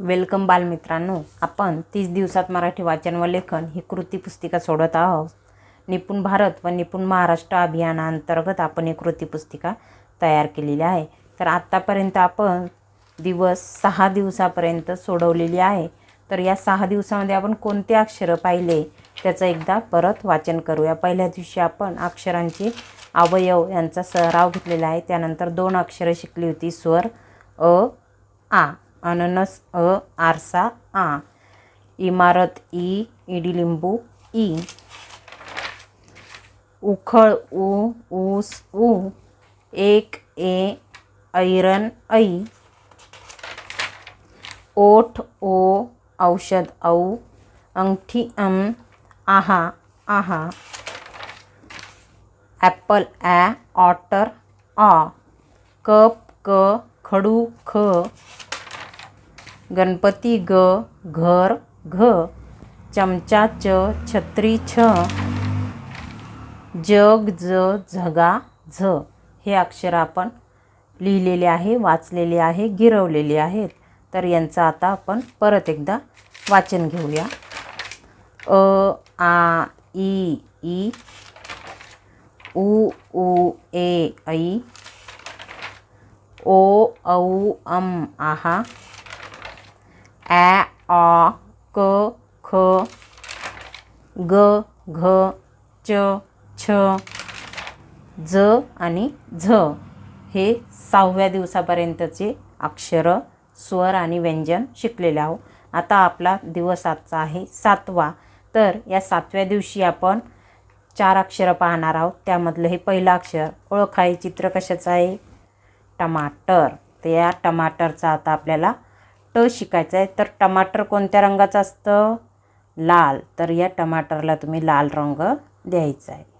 Welcome बालमित्रांनो आपण तीस दिवसात मराठी वाचन व लेखन ही कृती पुस्तिका सोडत आहोत. निपुण भारत व निपुण महाराष्ट्र अभियानाअंतर्गत आपण ही कृती पुस्तिका तयार केलेली आहे. तर आत्तापर्यंत आपण दिवस सहा दिवसापर्यंत सोडवलेली आहे. तर या सहा दिवसामध्ये आपण कोणते अक्षरं पाहिले? त्याचं एकदा परत वाचन करूया. पहिल्या दिवशी आपण अक्षरांचे अवयव यांचा सराव घेतलेला आहे. त्यानंतर दोन अक्षरं शिकली होती. स्वर अ आ. अननस अ आरसा आ. इमारत ई. इडिलिंबू ई. उखळ उ. ऊस उ. एक ए. ऐरन ऐ. ओठ ओ. औषध औ. अंगठी अम आहा आहा. ॲपल ॲ ऑटर ऑ कप क. खडू ख. गणपती ग घर घ चमचा च छत्री छ जग ज झगा झ. हे अक्षर आपण लिहिलेले आहे वाचलेले आहे गिरवलेले आहेत. तर यांचं आता आपण परत एकदा वाचन घेऊया. अ आ ई ई उ उ ए ऐ ओ औ अम आहा ॲ ऑ क ख ग घ च छ ज आणि झ हे सहाव्या दिवसापर्यंतचे अक्षरं स्वर आणि व्यंजन शिकलेले आहोत. आता आपला दिवस आजचा आहे सातवा. तर या सातव्या दिवशी आपण चार अक्षरं पाहणार आहोत. त्यामधलं हे पहिलं अक्षर ओळख आहे चित्र कशाचं आहे? टमाटर. तर या टमाटरचा आता आपल्याला ट शिकायचं आहे. तर टमाटर कोणत्या रंगाचं असतं? लाल. तर या टमाटरला तुम्ही लाल रंग द्यायचा आहे.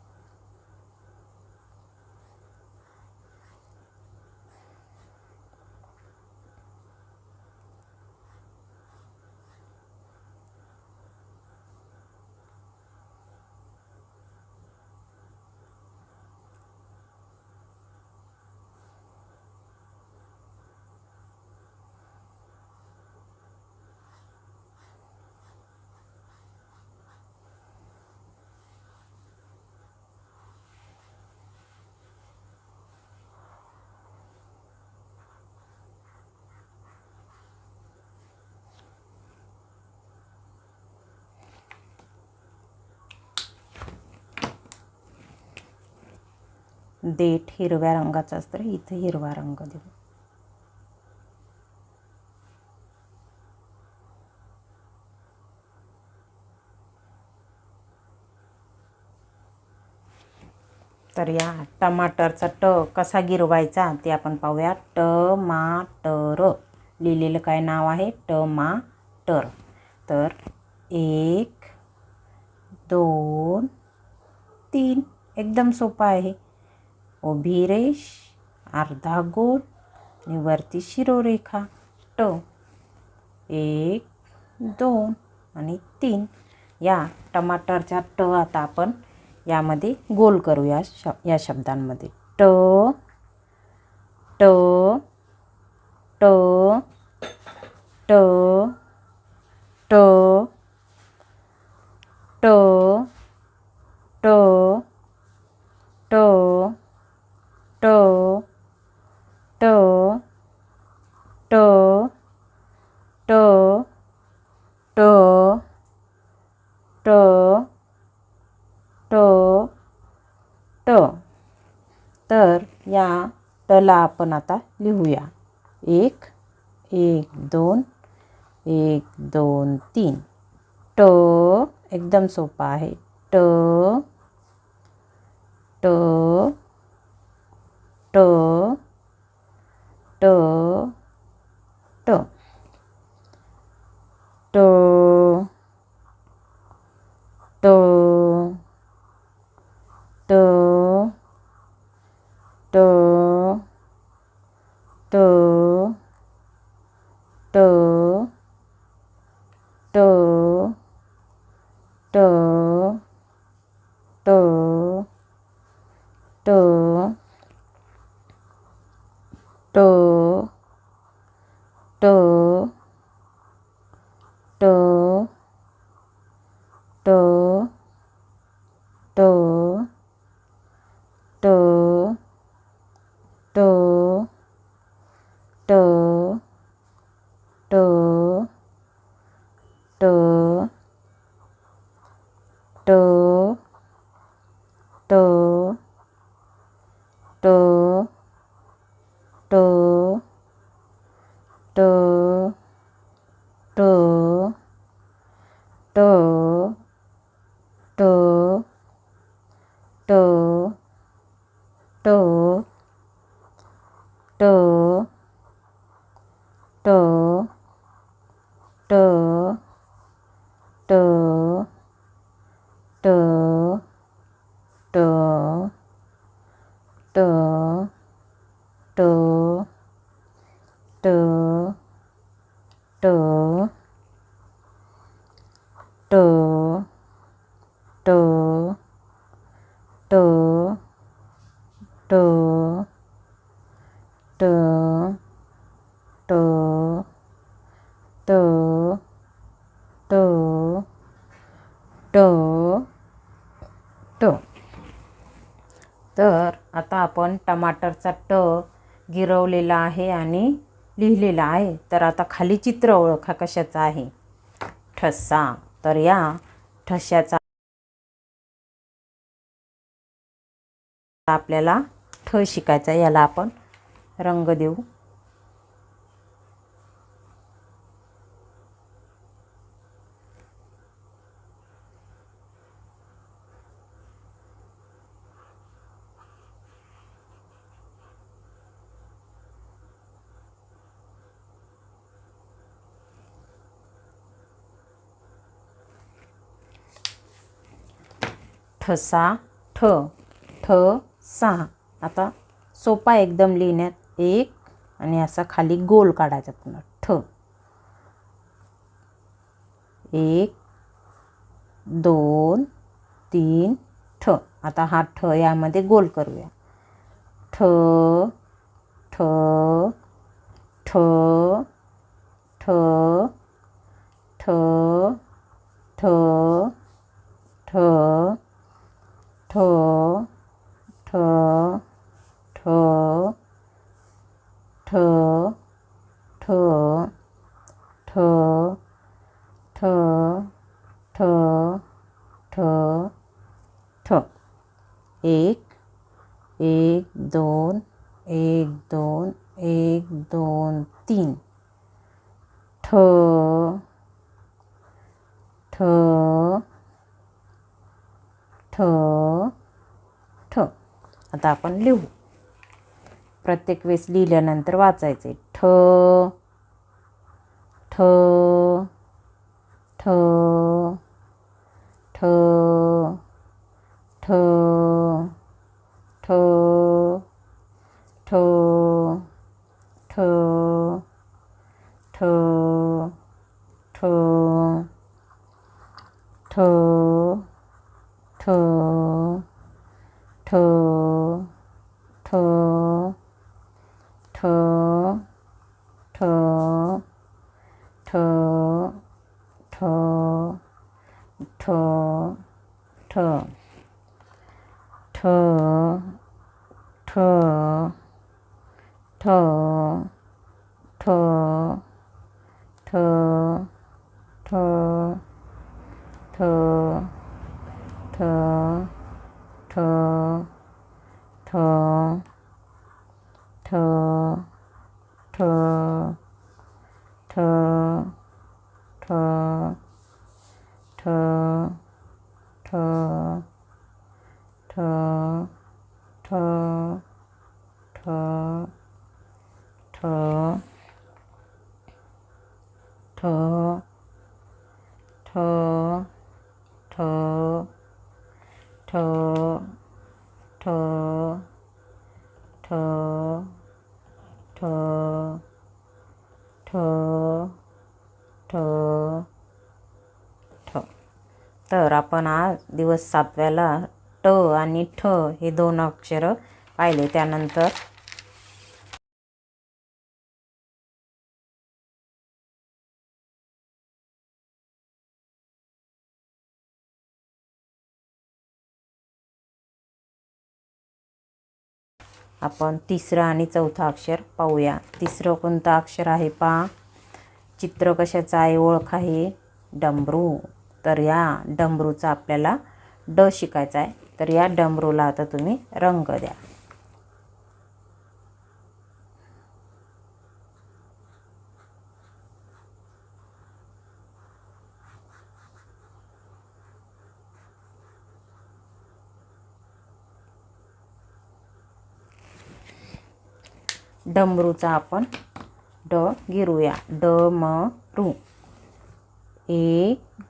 देठ हिरव्या रंगाचा असतं इथं हिरवा रंग देऊ. तर या टमाटरचा ट कसा गिरवायचा ते आपण पाहूया. टमाटर. लिहिलेलं काय नाव आहे? टमाटर. तर एक दोन तीन. एकदम सोपं आहे. उभी रेष अर्धा गोल आणि वरती शिरोरेखा ट. एक दोन आणि तीन. या टमाटरचा ट आता आपण यामध्ये गोल करू या श या शब्दांमध्ये. ट ट ट ट ट ट ट ट ट ट ट ट ट ट ट ट. तर या टला आपण आता लिहूया. एक एक दोन एक दोन तीन. ट एकदम सोपा आहे. ट ट to to to to to to to waktu ट तर आता आपण टमाटरचा ट गिरवलेला आहे आणि लिहिलेला आहे. तर आता खाली चित्र ओळखा कशाचा आहे. ठसा. तर या ठशाचा आपल्याला ठ शिकायचा याला आपण रंग देऊ. ठसा ठ ठ सा. आता सोपा एकदम लिहिण्यात. एक आणि असा खाली गोल काढायचा पुन्हा. ठ. एक दोन तीन ठ. आता हा ठ यामध्ये गोल करूया. ठ ठ ठ ठ ठ ठ ठ. आता आपण लिहू. प्रत्येक वेळेस लिहिल्यानंतर वाचायचे ठ ठ ठ ठ ठ ठ ठ ठ ठ ठ ठ ठ ठ ठ ठ ठ ठ ठ ठ ठ ठ ठ ठ ठ ठ ठ ठ ठ ठ ठ ठ ठ ठ आपण आज दिवस सातव्याला ट आणि ठ हे दोन अक्षरं पाहिले. त्यानंतर आपण तिसरं आणि चौथं अक्षर पाहूया. तिसरं कोणतं अक्षर आहे पा चित्र कशाचं आहे? ओळख आहे. डमरू. तर या डमरूचा आपल्याला ड शिकायचा आहे. तर या डमरूला आता तुम्ही रंग द्या. डमरूचा आपण ड गिरूया ड म रू. एक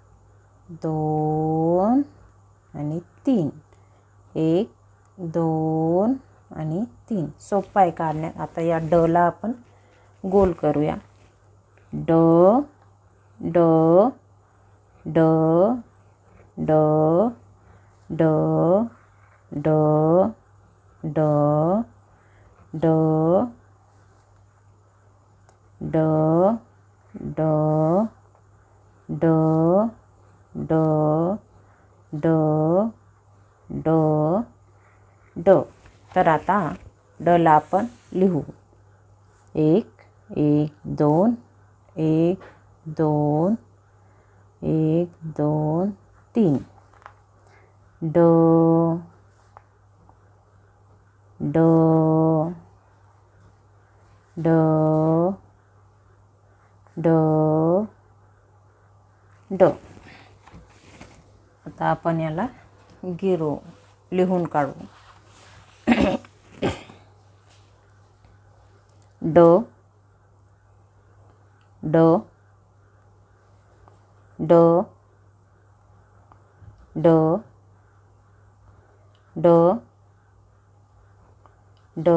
दोन आणि तीन एक दोन आणि तीन सोपं आहे काढण्यात आता या डला आपण गोल करूया ड ड ड ड ड ड ड ड ड ड ड ड ड ड ड. तर आता डला आपण लिहू. एक एक दोन एक दोन एक दोन तीन. ड ड ड ड ड. आता आपण याला गिरू लिहून काढू. ड ड ड ड ड ड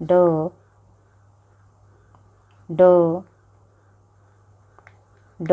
ड ड ड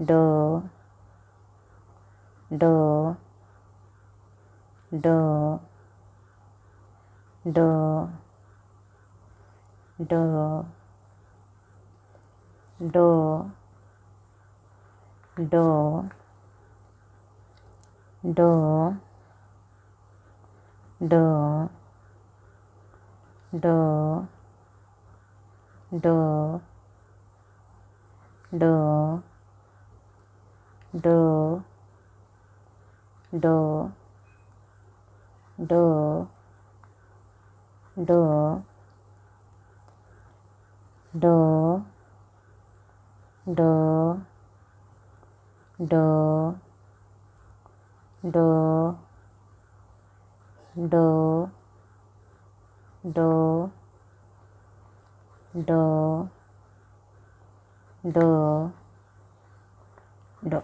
ड ड ड ड ड ड ड ड ड ड ड ड ड ड ड ड ड ड ड ड ड ड ड ड ड.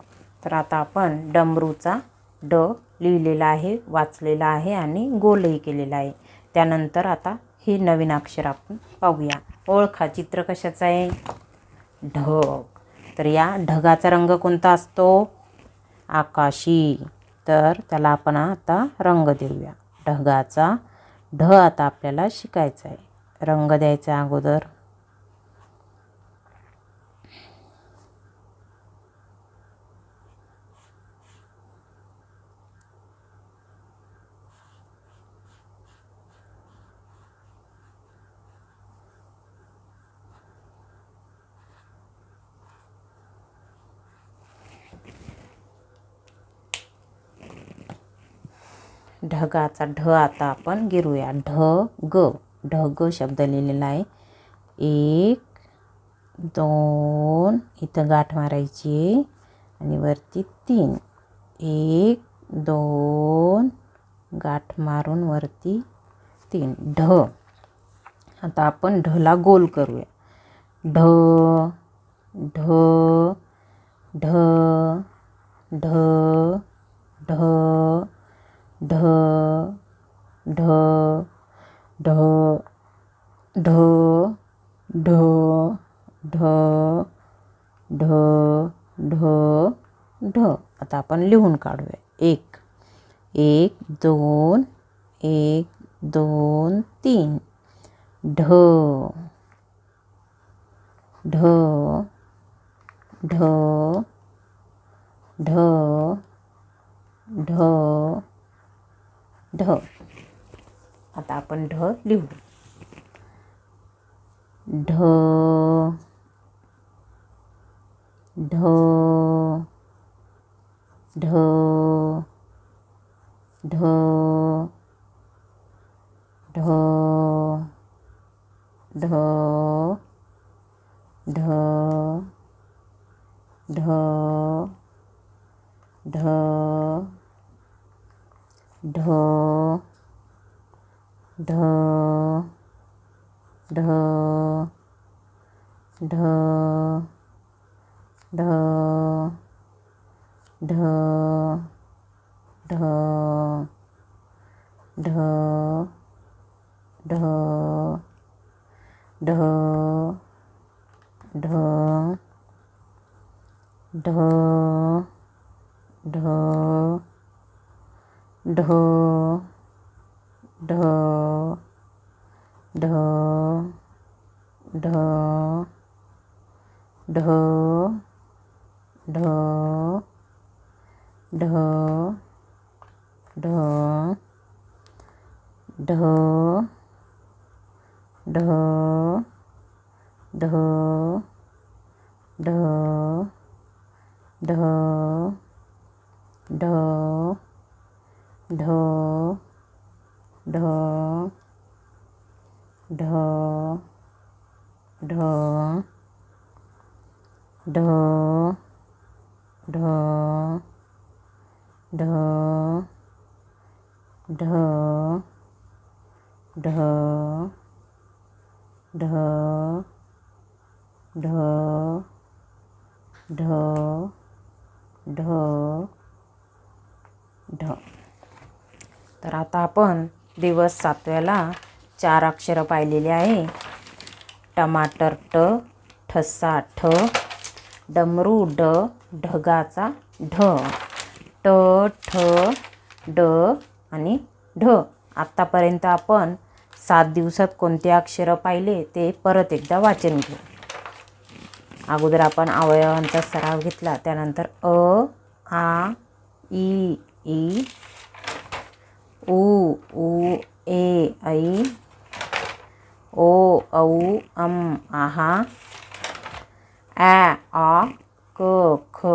तर आता आपण डमरूचा ड लिहिलेला आहे वाचलेला आहे आणि गोलही केलेला आहे. त्यानंतर आता हे नवीन अक्षर आपण पाहूया. ओळखा चित्र कशाचं आहे? ढग. तर या ढगाचा रंग कोणता असतो? आकाशी. तर त्याला आपण आता रंग देऊया. ढगाचा ढ आता आपल्याला शिकायचा आहे. रंग द्यायचा अगोदर. ढगाचा ढ आता आपण गिरूया. ढ ग. ढग शब्द लिहिलेला आहे. एक दोन इथं गाठ मारायची आहे. आणि वरती तीन. एक दोन गाठ मारून वरती तीन. ढ. आता आपण ढला गोल करूया. ढ ढ ढ ढ ढ ढ ढ ढ ढ ढ ढ ढ ढ ढ आता आपण लिहून काढूया एक एक दोन एक दोन तीन ढ ढ ढ ढ ढ ढ. आता आपण ढ लिहू. ढ. ढ. ढ. ढ. ढ. ढ. ढ. ढ. ढ. ढ ढ ढ ढ ढ ढ ढ ढ ढ ढ ढ ढ ढ ढ ढ ढ ढ ढ ढ ढ ढ ढ ढ ढ ढ ढ ढ ढ ढ ढ ढ ढ ढ ढ ढ ढ ढ ढ ढ ढ ढ तर आता आपण दिवस सातव्याला चार अक्षरं पाहिलेली आहे. टमाटर ट ठसा ठ डमरू ड ढगाचा ढ. ट ठ ड आणि ढ. आत्तापर्यंत आपण सात दिवसात कोणते अक्षरं पाहिले ते परत एकदा वाचन घेऊ. अगोदर आपण अवयवांचा सराव घेतला त्यानंतर अ आ ई ई उ उ ए ऐ ओ औ अम आहा ॲ आ क ख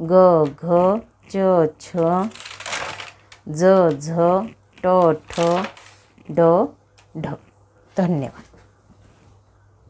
ग घ च छ ज झ ट ठ ड ढ. धन्यवाद.